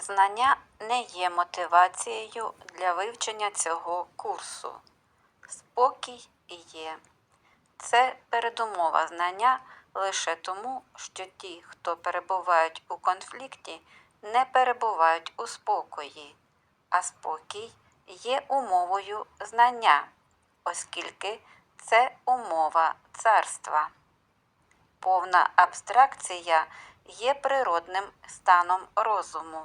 Знання не є мотивацією для вивчення цього курсу. Спокій є. Це передумова знання лише тому, що ті, хто перебувають у конфлікті, не перебувають у спокої, а спокій є умовою знання, оскільки це умова царства. Повна абстракція є природним станом розуму.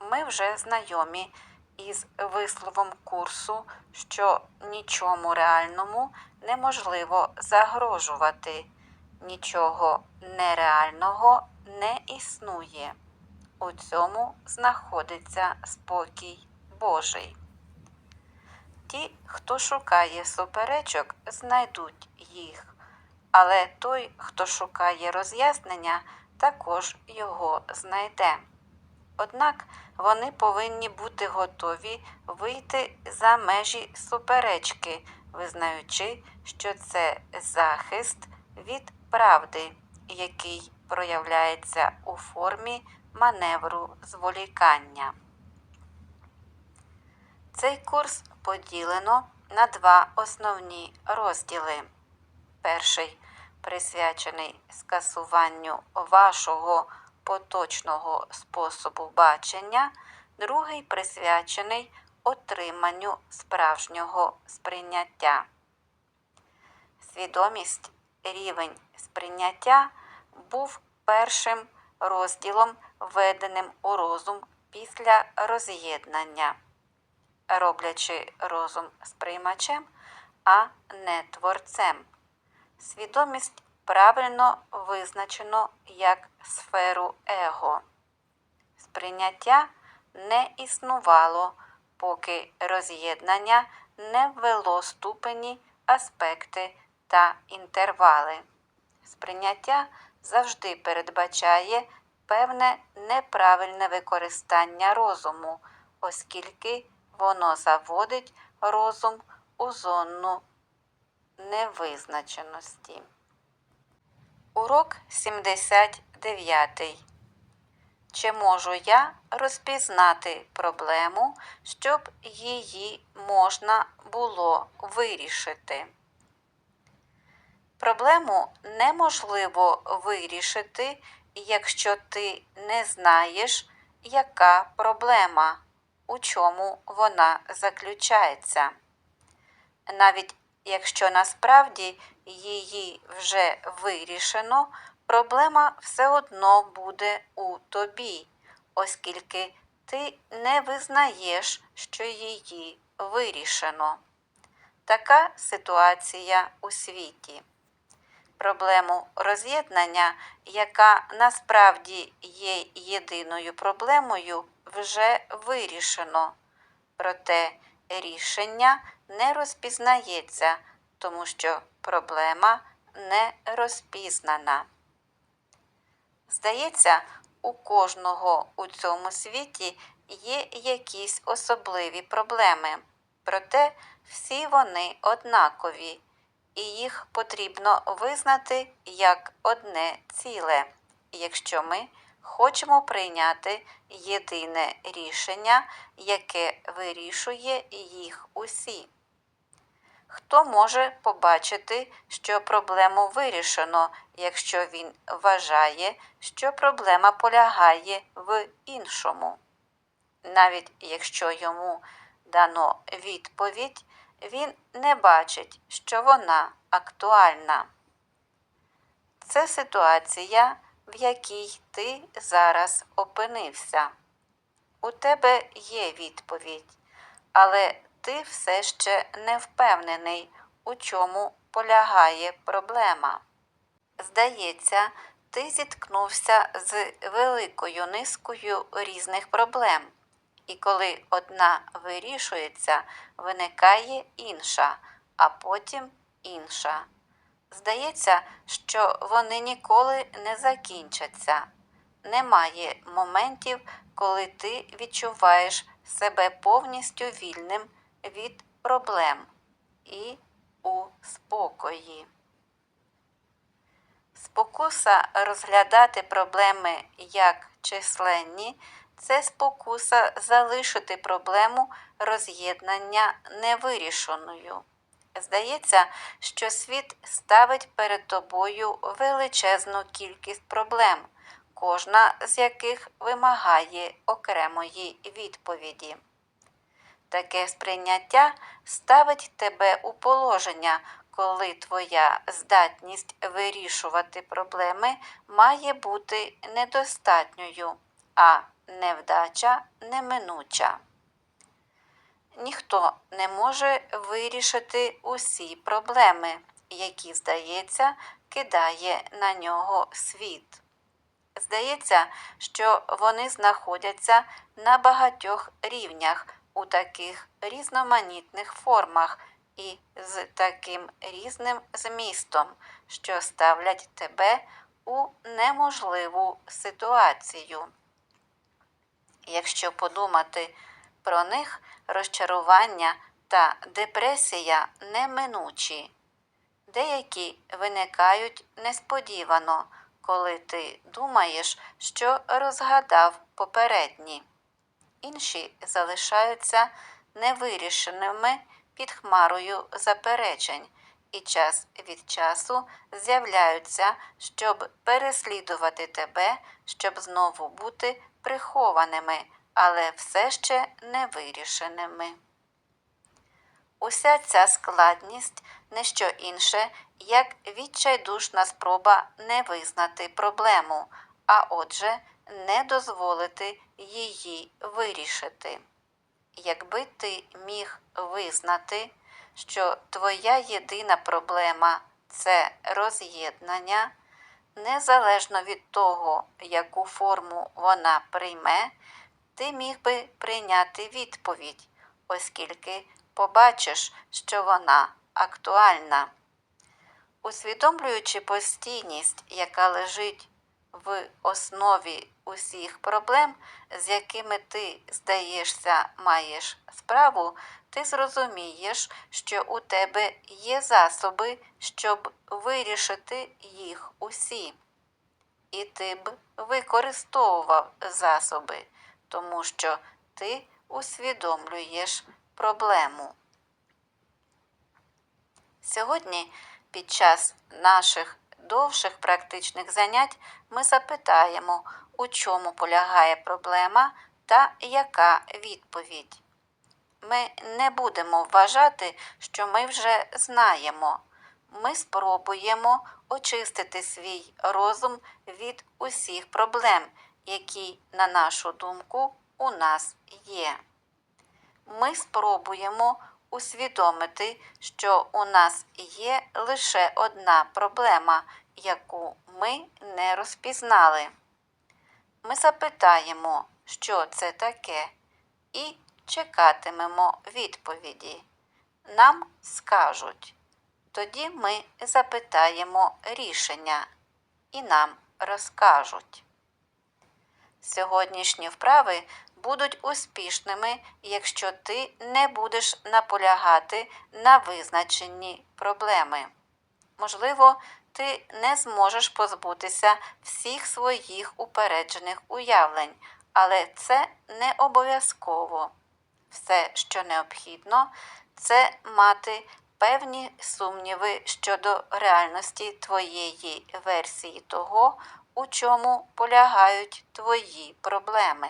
Ми вже знайомі із висловом курсу, що нічому реальному неможливо загрожувати, нічого нереального не існує. У цьому знаходиться спокій Божий. Ті, хто шукає суперечок, знайдуть їх, але той, хто шукає роз'яснення, також його знайде. Однак вони повинні бути готові вийти за межі суперечки, визнаючи, що це захист від правди, який проявляється у формі маневру зволікання. Цей курс поділено на два основні розділи. Перший присвячений скасуванню вашого поточного способу бачення, другий присвячений отриманню справжнього сприйняття. Свідомість, рівень сприйняття був першим розділом, введеним у розум після роз'єднання, роблячи розум сприймачем, а не творцем. Свідомість правильно визначено як сферу его. Сприйняття не існувало, поки роз'єднання не ввело ступені, аспекти та інтервали. Сприйняття завжди передбачає певне неправильне використання розуму, оскільки воно заводить розум у зону невизначеності. Урок 79. Чи можу я розпізнати проблему, щоб її можна було вирішити? Проблему неможливо вирішити, якщо ти не знаєш, яка проблема, у чому вона заключається. Навіть якщо насправді її вже вирішено, проблема все одно буде у тобі, оскільки ти не визнаєш, що її вирішено. Така ситуація у світі. Проблему роз'єднання, яка насправді є єдиною проблемою, вже вирішено. Проте рішення не розпізнається, тому що проблема не розпізнана. Здається, у кожного у цьому світі є якісь особливі проблеми, проте всі вони однакові, і їх потрібно визнати як одне ціле, якщо ми хочемо прийняти єдине рішення, яке вирішує їх усі. Хто може побачити, що проблему вирішено, якщо він вважає, що проблема полягає в іншому? Навіть якщо йому дано відповідь, він не бачить, що вона актуальна. Це ситуація, в якій ти зараз опинився. У тебе є відповідь, але ти все ще не впевнений, у чому полягає проблема. Здається, ти зіткнувся з великою низкою різних проблем, і коли одна вирішується, виникає інша, а потім інша. Здається, що вони ніколи не закінчаться. Немає моментів, коли ти відчуваєш себе повністю вільним від проблем і у спокої. Спокуса розглядати проблеми як численні це спокуса залишити проблему роз'єднання невирішеною. Здається, що світ ставить перед тобою величезну кількість проблем, кожна з яких вимагає окремої відповіді. Таке сприйняття ставить тебе у положення, коли твоя здатність вирішувати проблеми має бути недостатньою, а невдача неминуча. Ніхто не може вирішити усі проблеми, які, здається, кидає на нього світ. Здається, що вони знаходяться на багатьох рівнях у таких різноманітних формах і з таким різним змістом, що ставлять тебе у неможливу ситуацію. Якщо подумати про них, розчарування та депресія неминучі. Деякі виникають несподівано, коли ти думаєш, що розгадав попередні. Інші залишаються невирішеними під хмарою заперечень і час від часу з'являються, щоб переслідувати тебе, щоб знову бути прихованими, але все ще невирішеними. Уся ця складність не що інше, як відчайдушна спроба не визнати проблему, а отже, не дозволити її вирішити. Якби ти міг визнати, що твоя єдина проблема це роз'єднання, незалежно від того, яку форму вона прийме, ти міг би прийняти відповідь, оскільки побачиш, що вона актуальна. Усвідомлюючи постійність, яка лежить в основі усіх проблем, з якими ти, здаєшся, маєш справу, ти зрозумієш, що у тебе є засоби, щоб вирішити їх усі. І ти б використовував засоби, тому що ти усвідомлюєш проблему. Сьогодні, під час наших довших практичних занять, ми запитаємо, у чому полягає проблема та яка відповідь. Ми не будемо вважати, що ми вже знаємо. Ми спробуємо очистити свій розум від усіх проблем, які, на нашу думку, у нас є. Ми спробуємо усвідомити, що у нас є лише одна проблема, яку ми не розпізнали. Ми запитаємо, що це таке, і чекатимемо відповіді. Нам скажуть. Тоді ми запитаємо рішення і нам розкажуть. Сьогоднішні вправи будуть успішними, якщо ти не будеш наполягати на визначенні проблеми. Можливо, ти не зможеш позбутися всіх своїх упереджених уявлень, але це не обов'язково. Все, що необхідно, це мати певні сумніви щодо реальності твоєї версії того, у чому полягають твої проблеми.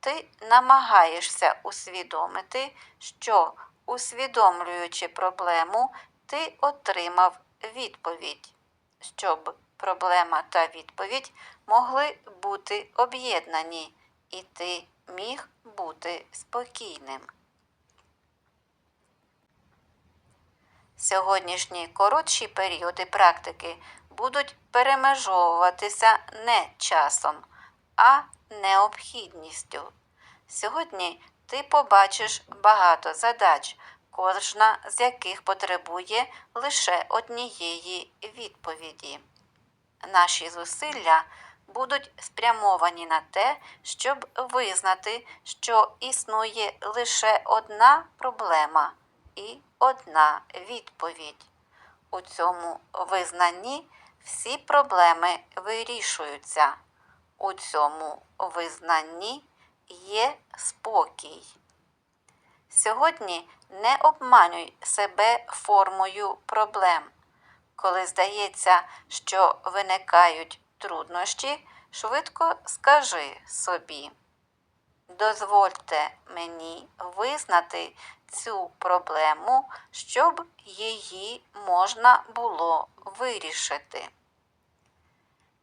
Ти намагаєшся усвідомити, що, усвідомлюючи проблему, ти отримав відповідь, щоб проблема та відповідь могли бути об'єднані, і ти міг бути спокійним. Сьогоднішні коротші періоди практики будуть перемежовуватися не часом, а необхідністю. Сьогодні ти побачиш багато задач, кожна з яких потребує лише однієї відповіді. Наші зусилля будуть спрямовані на те, щоб визнати, що існує лише одна проблема і одна відповідь. У цьому визнанні всі проблеми вирішуються. у цьому визнанні є спокій. Сьогодні не обманюй себе формою проблем. Коли здається, що виникають труднощі, швидко скажи собі. Дозвольте мені визнати цю проблему, щоб її можна було вирішити.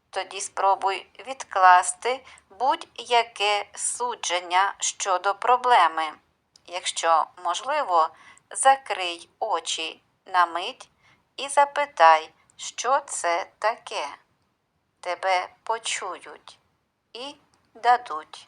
Тоді спробуй відкласти будь-яке судження щодо проблеми. Якщо можливо, закрий очі на мить і запитай, що це таке. Тебе почують і дадуть